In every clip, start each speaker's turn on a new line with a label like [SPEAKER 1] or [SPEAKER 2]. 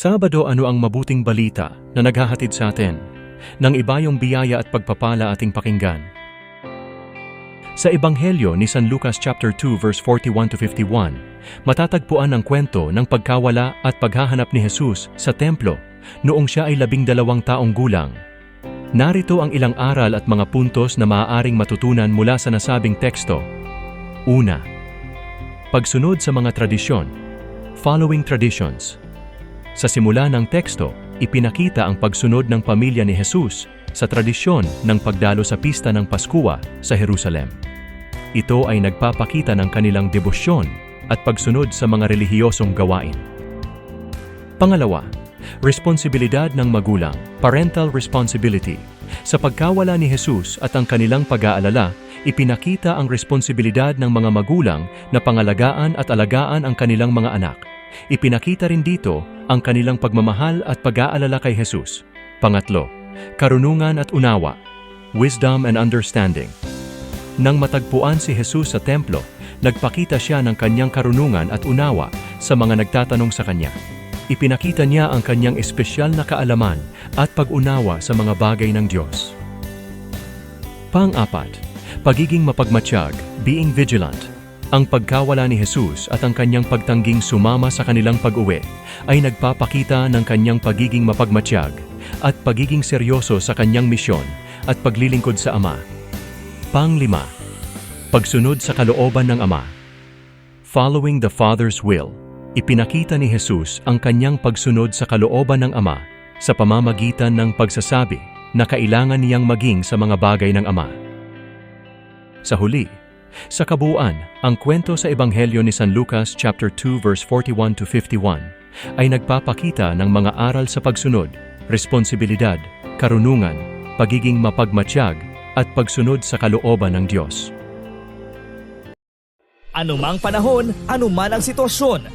[SPEAKER 1] Sabado ano ang mabuting balita na naghahatid sa atin ng ibayong biyaya at pagpapala ating pakinggan. Sa Ebanghelyo ni San Lucas chapter 2 verse 41 to 51, matatagpuan ang kwento ng pagkawala at paghahanap ni Jesus sa templo noong siya ay labing dalawang taong gulang. Narito ang ilang aral at mga puntos na maaaring matutunan mula sa nasabing teksto. Una, pagsunod sa mga tradisyon, following traditions. Sa simula ng teksto, ipinakita ang pagsunod ng pamilya ni Jesus sa tradisyon ng pagdalo sa pista ng Paskua sa Jerusalem. Ito ay nagpapakita ng kanilang debosyon at pagsunod sa mga relihiyosong gawain. Pangalawa, responsibilidad ng magulang, parental responsibility. Sa pagkawala ni Jesus at ang kanilang pag-aalala, ipinakita ang responsibilidad ng mga magulang na pangalagaan at alagaan ang kanilang mga anak. Ipinakita rin dito ang kanilang pagmamahal at pag-aalala kay Jesus. Pangatlo, karunungan at unawa, wisdom and understanding. Nang matagpuan si Jesus sa templo, nagpakita siya ng kanyang karunungan at unawa sa mga nagtatanong sa kanya. Ipinakita niya ang kanyang espesyal na kaalaman at pag-unawa sa mga bagay ng Diyos. Pang-apat, pagiging mapagmatsyag, being vigilant. Ang pagkawala ni Jesus at ang kanyang pagtangging sumama sa kanilang pag-uwi ay nagpapakita ng kanyang pagiging mapagmatsyag at pagiging seryoso sa kanyang misyon at paglilingkod sa Ama. Panglima, pagsunod sa kalooban ng Ama. Following the Father's will, ipinakita ni Jesus ang kanyang pagsunod sa kalooban ng Ama sa pamamagitan ng pagsasabi na kailangan niyang maging sa mga bagay ng Ama. Sa huli, sa kabuuan, ang kwento sa Ebanghelyo ni San Lucas chapter 2 verse 41 to 51 ay nagpapakita ng mga aral sa pagsunod, responsibilidad, karunungan, pagiging mapagmatsyag at pagsunod sa kalooban ng Diyos.
[SPEAKER 2] Anumang panahon, anuman ang sitwasyon,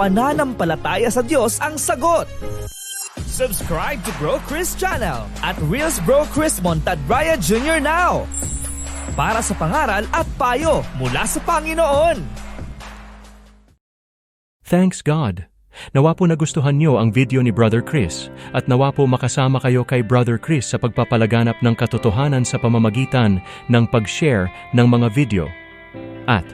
[SPEAKER 2] pananampalataya sa Diyos ang sagot. Subscribe to Bro Chris channel at Reels Bro Chris Montadraya Jr. now para sa pangaral at payo mula sa Panginoon.
[SPEAKER 1] Thanks God! Nawa po nagustuhan niyo ang video ni Brother Chris at nawa po makasama kayo kay Brother Chris sa pagpapalaganap ng katotohanan sa pamamagitan ng pag-share ng mga video. At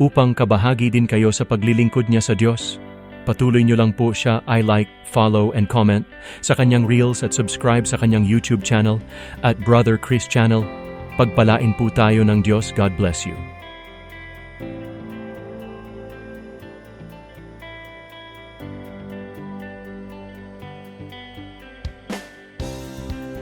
[SPEAKER 1] upang kabahagi din kayo sa paglilingkod niya sa Diyos, patuloy niyo lang po siya I like, follow, and comment sa kanyang Reels at subscribe sa kanyang YouTube channel at Brother Chris channel. Pagpalain po tayo ng Diyos. God bless you.